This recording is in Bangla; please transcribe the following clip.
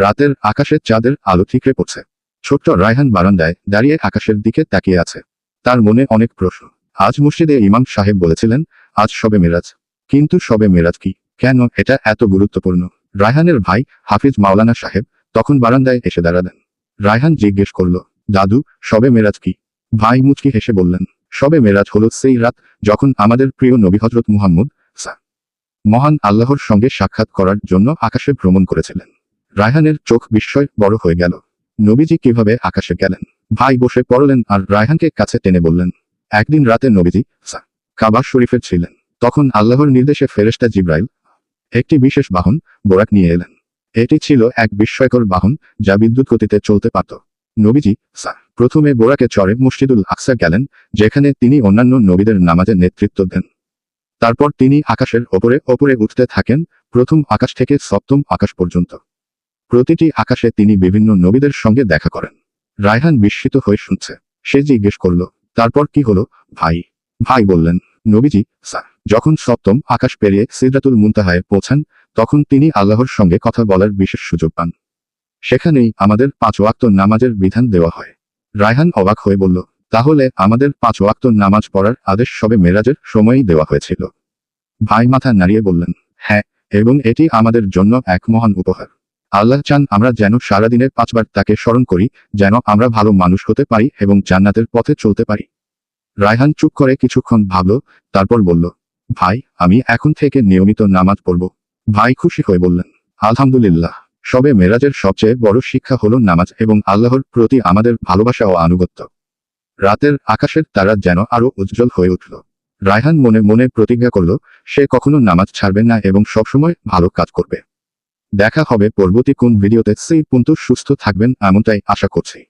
রাতের আকাশে চাঁদের আলো ঠিকরে পড়ছে। ছোট্ট রায়হান বারান্দায় দাঁড়িয়ে আকাশের দিকে তাকিয়ে আছে। তার মনে অনেক প্রশ্ন। আজ মসজিদে ইমাম সাহেব বলেছিলেন, আজ সবে মেরাজ। কিন্তু সবে মেরাজ কি? কেন এটা এত গুরুত্বপূর্ণ? রায়হানের ভাই হাফিজ মাওলানা সাহেব তখন বারান্দায় এসে দাঁড়ালেন। রায়হান জিজ্ঞেস করল, দাদু, সবে মেরাজ কি? ভাই মুচকি হেসে বললেন, সবে মেরাজ হল সেই রাত যখন আমাদের প্রিয় নবী হজরত মুহাম্মদ, সা, মহান আল্লাহর সঙ্গে সাক্ষাৎ করার জন্য আকাশে ভ্রমণ করেছিলেন। রায়হানের চোখ বিস্ময় বড় হয়ে গেল। নবীজি কীভাবে আকাশে গেলেন? ভাই বসে পড়লেন আর রায়হানকে কাছে টেনে বললেন, একদিন রাতে নবীজি, সা, কাবা শরীফের ছিলেন। তখন আল্লাহর নির্দেশে ফেরেস্তা জিব্রাইল, একটি বিশেষ বাহন, বোরাক নিয়ে এলেন। এটি ছিল এক বিস্ময়কর বাহন যা বিদ্যুৎ গতিতে চলতে পারত। নবীজি, সা, প্রথমে বোরাকে চড়ে মসজিদুল আকসা গেলেন, যেখানে তিনি অন্যান্য নবীদের নামাজে নেতৃত্ব দেন। তারপর তিনি আকাশের ওপরে ওপরে উঠতে থাকেন, প্রথম আকাশ থেকে সপ্তম আকাশ পর্যন্ত। প্রতিটি আকাশে তিনি বিভিন্ন নবীদের সঙ্গে দেখা করেন। রায়হান বিস্মিত হয়ে শুনছে। সে জিজ্ঞেস করল, তারপর কি হলো? ভাই ভাই বললেন, নবীজি, স্যার, যখন সপ্তম আকাশ পেরিয়ে সিদ্রাতুল মুনতাহায় পৌঁছান, তখন তিনি আল্লাহর সঙ্গে কথা বলার বিশেষ সুযোগ পান। সেখানেই আমাদের পাঁচ ওয়াক্ত নামাজের বিধান দেওয়া হয়। রায়হান অবাক হয়ে বলল, তাহলে আমাদের পাঁচ ওয়াক্ত নামাজ পড়ার আদেশ সবে মেরাজের সময়ই দেওয়া হয়েছিল। ভাই মাথা নাড়িয়ে বললেন হ্যাঁ এবং এটি আমাদের জন্য এক মহান উপহার। আল্লাহ চান আমরা যেন সারাদিনে পাঁচবার তাকে স্মরণ করি, যেন আমরা ভালো মানুষ হতে পারি এবং জান্নাতের পথে চলতে পারি। রায়হান চুপ করে কিছুক্ষণ ভাবল, তারপর বলল, ভাই, আমি এখন থেকে নিয়মিত নামাজ পড়ব। ভাই খুশি হয়ে বললেন, আলহামদুলিল্লাহ, সবে মেরাজের সবচেয়ে বড় শিক্ষা হল নামাজ এবং আল্লাহর প্রতি আমাদের ভালোবাসা ও আনুগত্য। রাতের আকাশের তারা যেন আরও উজ্জ্বল হয়ে উঠল। রায়হান মনে মনে প্রতিজ্ঞা করল, সে কখনো নামাজ ছাড়বে না এবং সবসময় ভালো কাজ করবে। দেখা হবে পরবর্তী কোন ভিডিওতে। সেই পর্যন্ত সুস্থ থাকবেন এমনটাই আশা করছি।